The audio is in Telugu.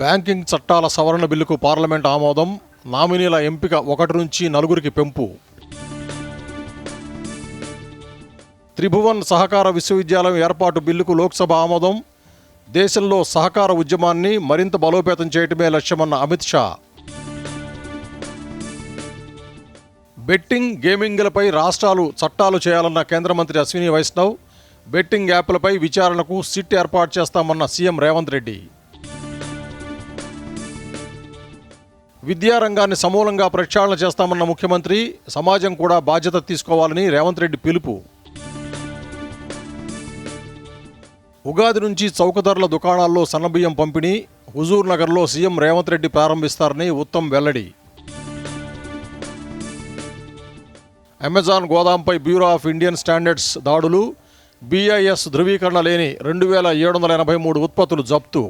బ్యాంకింగ్ చట్టాల సవరణ బిల్లుకు పార్లమెంట్ ఆమోదం. నామినీల ఎంపిక ఒకటి నుంచి నలుగురికి పెంపు. త్రిభువన్ సహకార విశ్వవిద్యాలయం ఏర్పాటు బిల్లుకు లోక్సభ ఆమోదం. దేశంలో సహకార ఉద్యమాన్ని మరింత బలోపేతం చేయటమే లక్ష్యమన్న అమిత్ షా. బెట్టింగ్ గేమింగ్లపై రాష్ట్రాలు చట్టాలు చేయాలన్న కేంద్ర మంత్రి అశ్విని వైష్ణవ్. బెట్టింగ్ యాప్లపై విచారణకు సిట్ ఏర్పాటు చేస్తామన్న సీఎం రేవంత్ రెడ్డి. విద్యారంగాన్ని సమూలంగా ప్రక్షాళన చేస్తామన్న ముఖ్యమంత్రి సమాజం కూడా బాధ్యత తీసుకోవాలని రేవంత్ రెడ్డి పిలుపు. ఉగాది నుంచి చౌక ధరల దుకాణాల్లో సన్నబియ్యం పంపిణీ హుజూర్ నగర్లో సీఎం రేవంత్ రెడ్డి ప్రారంభిస్తారని ఉత్తమ్ వెల్లడి. అమెజాన్ గోదాంపై బ్యూరో ఆఫ్ ఇండియన్ స్టాండర్డ్స్ దాడులు బీఐఎస్ ధృవీకరణ లేని రెండు వేల ఏడు వందల ఎనభై మూడు ఉత్పత్తులు జప్తు.